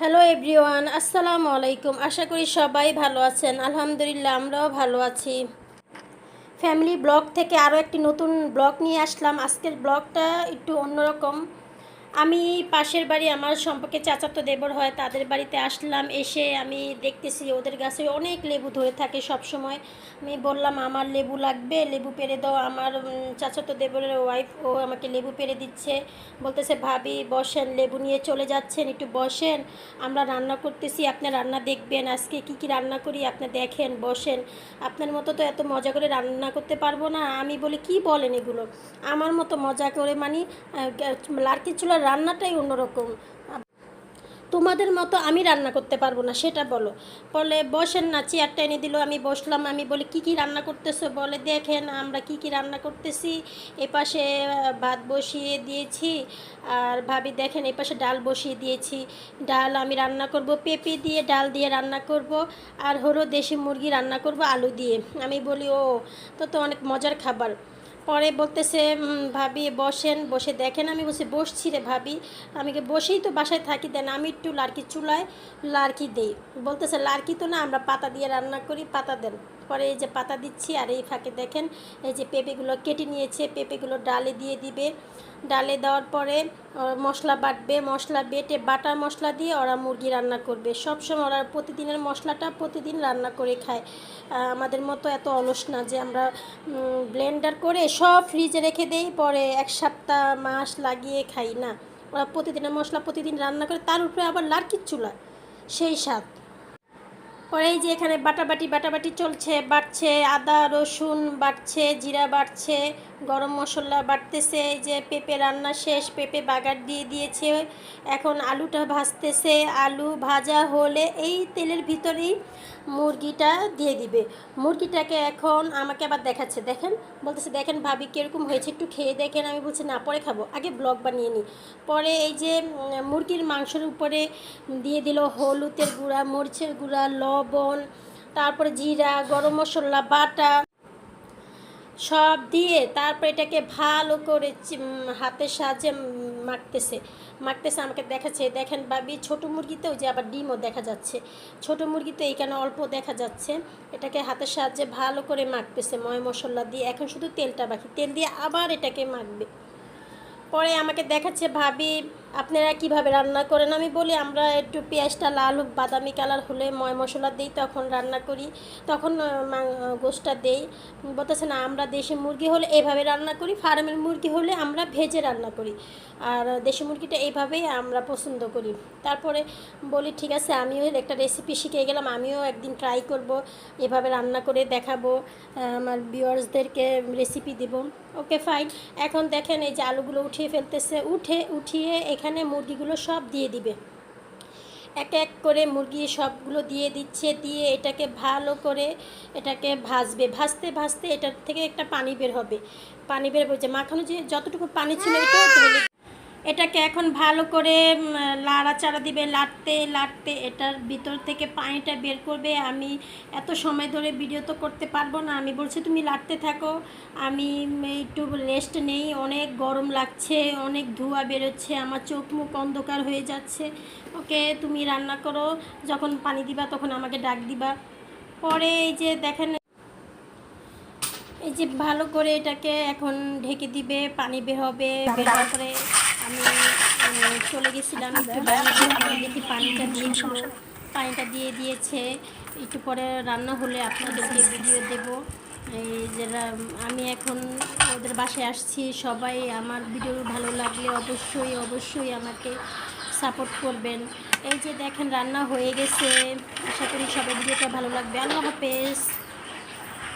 Hello everyone আসসালামু আলাইকুম আশা করি সবাই ভালো আছেন। আলহামদুলিল্লাহ, আমরাও ভালো আছি। ফ্যামিলি ব্লগ থেকে আরও একটি নতুন ব্লগ নিয়ে আসলাম। আজকের ব্লগটা একটু অন্যরকম। আমি পাশের বাড়ি, আমার সম্পর্কে চাচাতো দেবর হয়, তাদের বাড়িতে আসলাম, এসে আমি দেখতেছি ওদের গাছে অনেক লেবু ধরে থাকে সব সময় আমি বললাম, আমার লেবু লাগবে, লেবু পেরে দাও। আমার চাচাতো দেবরের ওয়াইফ ও আমাকে লেবু পেরে দিচ্ছে। বলতেছে, ভাবি, বসেন, লেবু নিয়ে চলে যাচ্ছেন, একটু বসেন। আমরা রান্না করতেছি, আপনি রান্না দেখবেন। আজকে কি কি রান্না করি, আপনি দেখেন, বসেন। আপনার মতো তো এত মজা করে রান্না করতে পারব না। আমি বলি, কি বলেন এগুলো? আমার মতো মজা করে মানে লার্কি চুলার রান্নাটাই অন্যরকম। তোমাদের মতো আমি রান্না করতে পারব না, সেটা বলো। বলে, বসেন না চেয়ারটা এনে দিল, আমি বসলাম, আমি বলি, কি কি রান্না করতেছো? বলে, দেখেন, আমরা কি কি রান্না করতেছি। এপাশে ভাত বসিয়ে দিয়েছি, আর ভাবি, দেখেন এপাশে ডাল বসিয়ে দিয়েছি। ডাল আমি রান্না করব, পেঁপে দিয়ে ডাল দিয়ে রান্না করব, আর হলো দেশি মুরগি রান্না করব, আলু দিয়ে। আমি বলি, ও, তো তো অনেক মজার খাবার। পরে বলতেছে ভাবি বসেন, বসে দেখেন। আমি বসে বসছি রে ভাবি। আমি বসেই তো বাসায় থাকি, দেন আমি একটু লার্কি চুলায় লার্কি দিই। বলতেছে, লার্কি তো না, আমরা পাতা দিয়ে রান্না করি, পাতা দেন। পরে এই যে পাতা দিচ্ছি আর এই ফাঁকে দেখেন, এই যে পেঁপেগুলো কেটে নিয়েছে, পেঁপেগুলো ডালে দিয়ে দিবে। ডালে দেওয়ার পরে মশলা বাটবে, মশলা বেটে বাটার মশলা দিয়ে ওরা মুরগি রান্না করবে। সবসময় ওরা প্রতিদিনের মশলাটা প্রতিদিন রান্না করে খায়। আমাদের মতো এত অলস না যে আমরা ব্লেন্ডার করে সব ফ্রিজে রেখে দেই, পরে এক সপ্তাহ, মাস লাগিয়ে খাই না। ওরা প্রতিদিনের মশলা প্রতিদিন রান্না করে, তার উপরে আবার লার্কির চুলা সেই স্বাদ। পরে এই যে এখানে বাটাবাটি বাটাবাটি চলছে বাটছে আদা, রসুন বাটছে জিরা বাটছে গরম মশলা বাটতেছে এই যে পেঁপে রান্না শেষ, পেঁপে বাগার দিয়ে দিয়েছে, এখন আলুটা ভাজতেছে, আলু ভাজা হলে এই তেলের ভিতরেই মুরগিটা দিয়ে দিবে। মুরগিটাকে এখন আমাকে আবার দেখাচ্ছে, দেখেন, বলতেছে, দেখেন ভাবি কীরকম হয়েছে, একটু খেয়ে দেখেন। আমি বলছি, না, পরে খাব, আগে ব্লগ বানিয়ে নিই পরে এই যে মুরগির মাংসের উপরে দিয়ে দিল হলুদের গুঁড়া, মরিচের গুঁড়া লবণ তারপরে জিরা, গরম মশলা, বাটা সব দিয়ে তারপর এটাকে ভালো করে হাতের সাহায্যে মাখতেছে। মাখতেছে, আমাকে দেখাচ্ছে। দেখেন বাবি ছোট মুরগিতেও যে আবার ডিমও দেখা যাচ্ছে। ছোটো মুরগিতে এইখানে অল্প দেখা যাচ্ছে। এটাকে হাতের সাহায্যে ভালো করে মাখতেছে ময় মশলা দিয়ে। এখন শুধু তেলটা বাকি। তেল দিয়ে আবার এটাকে মাখবে। পরে আমাকে দেখাচ্ছে ভাবি আপনারা কীভাবে রান্না করেন? আমি বলি, আমরা একটু পেঁয়াজটা লাল বাদামি কালার হলে ময় মশলা দিই, তখন রান্না করি। তখন গোশটা দেই। বলতেছে, না, আমরা দেশি মুরগি হলে এভাবে রান্না করি, ফার্মের মুরগি হলে আমরা ভেজে রান্না করি। আর দেশি মুরগিটা এইভাবেই আমরা পছন্দ করি। তারপরে বলি, ঠিক আছে, আমিও একটা রেসিপি শিখে গেলাম, আমিও একদিন ট্রাই করব, এভাবে রান্না করে দেখাবো আমার ভিউয়ার্সদেরকে রেসিপি দেব। ওকে ফাইন এখন দেখেন, এই যে আলুগুলো উঠিয়ে ফেলতেছে। উঠে, উঠিয়ে এখানে মুরগিগুলো সব দিয়ে দিবে। এক এক করে মুরগি সবগুলো দিয়ে দিচ্ছে, দিয়ে এটাকে ভালো করে এটাকে ভাজবে। ভাজতে ভাজতে এটার থেকে একটা পানি বের হবে। পানি বের হচ্ছে। মাখানো যে যতটুকু পানি ছিল ঢেলে এটাকে এখন ভালো করে লাড়াচাড়া দিবে লাটতে লাটতে এটার ভিতর থেকে পানিটা বের করবে। আমি এত সময় ধরে ভিডিও তো করতে পারব না। আমি বলছি তুমি লাটতে থাকো। আমি একটু রেস্ট নেই। অনেক গরম লাগছে অনেক ধোঁয়া বেরোচ্ছে। আমার চোখ মুখ অন্ধকার হয়ে যাচ্ছে। ওকে তুমি রান্না করো। যখন পানি দিবা তখন আমাকে ডাক দিবা। পরে এই যে দেখেন এই যে ভালো করে এটাকে এখন ঢেকে দিবে পানি বের হবে বের উম, চলে গেছিলাম একটু দেখি পানিটা দিয়ে পানিটা দিয়ে দিয়েছে। একটু পরে রান্না হলে আপনাদেরকে ভিডিও দেব। এই যে আমি এখন ওদের বাসায় আসছি। সবাই আমার ভিডিও ভালো লাগলে অবশ্যই অবশ্যই আমাকে সাপোর্ট করবেন। এই যে দেখেন রান্না হয়ে গেছে। আশা করি সবাই ভিডিওটা ভালো লাগবে। আল্লাহ হাফেজ।